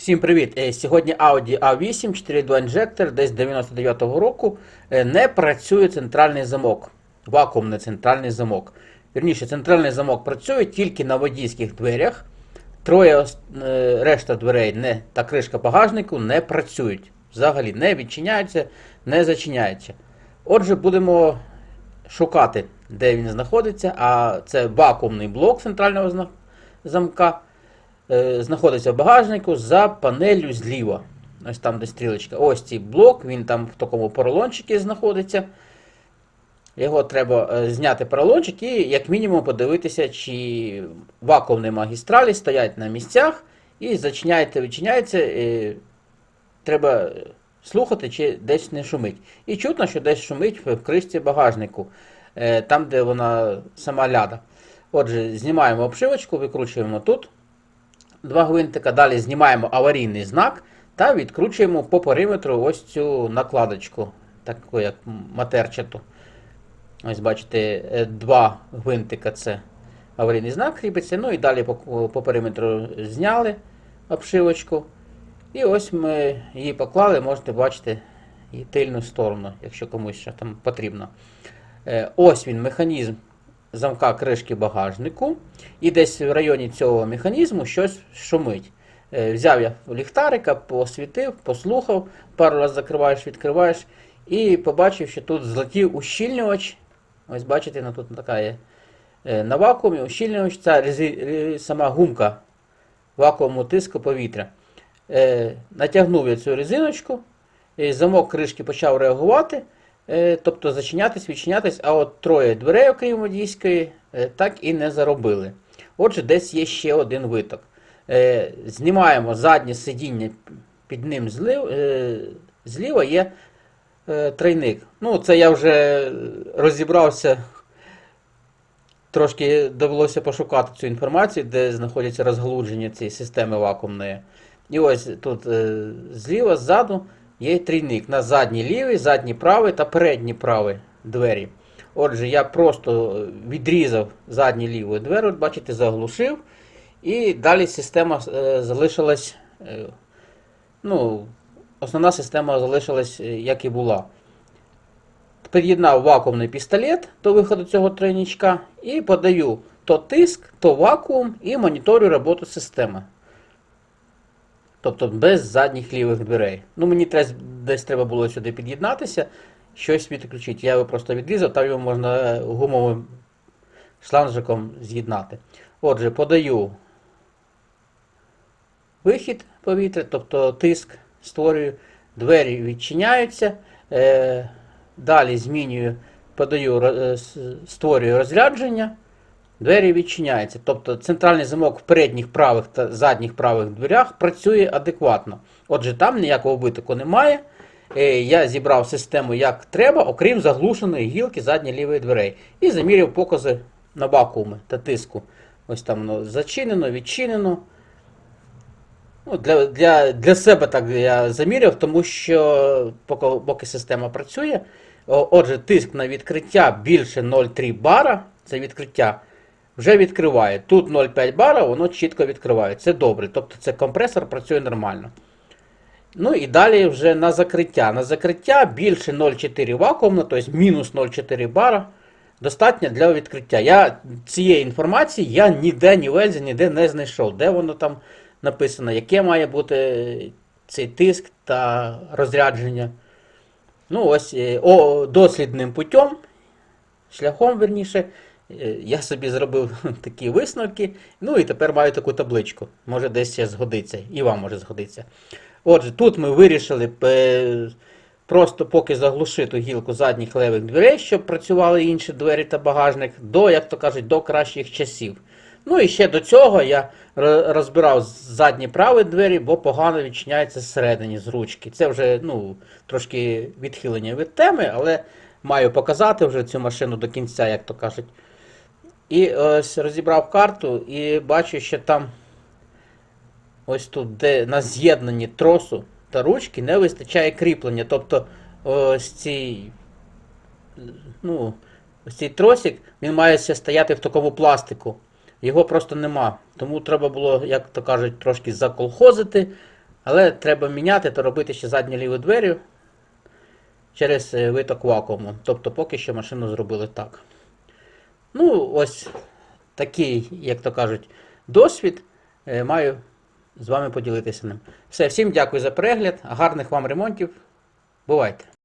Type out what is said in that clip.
Всім привіт! Е, Сьогодні Audi A8 4.2 інжектор десь 99-го року е, не працює центральний замок. Вакуумний центральний замок. Вірніше, центральний замок працює тільки на водійських дверях. Троє е, решта дверей не, та кришка багажнику не працюють. Взагалі не відчиняються, не зачиняються. Отже, будемо шукати, де він знаходиться. А це вакуумний блок центрального замка знаходиться в багажнику за панелью зліва. Ось там, де стрілочка. Ось цей блок, він там в такому поролончику знаходиться. Його треба е, зняти поролончик і, як мінімум, подивитися, чи вакуумні магістралі стоять на місцях і зачиняється, відчиняється. е, Треба слухати, чи десь не шумить. І чутно, що десь шумить в кришці багажнику, е, там, де вона сама ляда. Отже, знімаємо обшивочку, викручуємо тут два гвинтика, далі знімаємо аварійний знак та відкручуємо по периметру ось цю накладочку, таку як матерчату. Ось бачите, е, два гвинтика це аварійний знак кріпиться. Ну і далі по, по периметру зняли обшивочку. І ось ми її поклали, можете бачити її тильну сторону, якщо комусь ще там потрібно. Е, Ось він механізм замка кришки багажнику. І десь в районі цього механізму щось шумить. Е, Взяв я ліхтарика, посвітив, послухав, пару разів закриваєш, відкриваєш, і побачив, що тут злетів ущільнювач. Ось бачите, ну, тут така є е, на вакуумі ущільнювач, це сама гумка вакууму тиску повітря. Е, натягнув я цю резиночку, і замок кришки почав реагувати, тобто зачинятись, відчинятись, а от троє дверей, окрім водійської, е, так і не заробили. Отже, десь є ще один виток. Е, знімаємо заднє сидіння під ним злив, е, зліва є е, тройник. Ну, це я вже розібрався. Трошки довелося пошукати цю інформацію, де знаходяться розгалудження цієї системи вакуумної. І ось тут е, зліва, ззаду є трійник на задній лівий, задній правий та передній правий двері. Отже, я просто відрізав задній ліву двері, от бачите, заглушив. І далі система е, залишилась. Е, ну, основна система залишилась, е, як і була. Під'єднав вакуумний пістолет до виходу цього тройничка і подаю то тиск, то вакуум і моніторю роботу системи. Тобто без задніх лівих дверей. Ну, мені трес- десь треба було сюди під'єднатися, щось відключити. Я його просто відрізав, там його можна е, гумовим шланжиком з'єднати. Отже, подаю вихід повітря, тобто тиск створюю, двері відчиняються. Е, далі змінюю, подаю, е, створюю розрядження. Двері відчиняються. Тобто центральний замок в передніх правих та задніх правих дверях працює адекватно. Отже, там ніякого витоку немає. Е, Я зібрав систему як треба, окрім заглушеної гілки задньої лівої дверей. І заміряв покази на вакууми та тиску. Ось там воно зачинено, відчинено. Ну, для, для, для себе так я заміряв, тому що поки, поки система працює. Отже, тиск на відкриття більше 0,3 бара, це відкриття, вже відкриває. Тут 0,5 бара, воно чітко відкриває. Це добре. Тобто це компресор працює нормально. Ну і далі вже на закриття. На закриття більше 0,4 вакуумно, тобто мінус 0,4 бара. Достатньо для відкриття. Я цієї інформації я ніде, ні в Ельзі, ніде не знайшов. Де воно там написано, яке має бути цей тиск та розрядження. Ну, ось е, о, дослідним путем, шляхом, верніше, е, я собі зробив такі висновки. Ну і тепер маю таку табличку. Може десь ще згодиться, і вам може згодиться. Отже, тут ми вирішили е, просто поки заглушити гілку задніх левих дверей, щоб працювали інші двері та багажник, до, як то кажуть, до кращих часів. Ну і ще до цього я розбирав задні праві двері, бо погано відчиняється зсередині з ручки. Це вже ну, трошки відхилення від теми, але маю показати вже цю машину до кінця, як то кажуть. І ось розібрав карту і бачу, що там ось тут, де на з'єднанні тросу та ручки, не вистачає кріплення. Тобто ось цей, ну, ось цей тросик, він має стояти в такому пластику. Його просто нема. Тому треба було, як то кажуть, трошки заколхозити, Але треба міняти та робити ще задні ліві двері через е, виток вакууму. Тобто поки що машину зробили так. Ну, ось такий, як то кажуть, досвід. Е, Маю з вами поділитися ним. Все, всім дякую за перегляд, гарних вам ремонтів. Бувайте!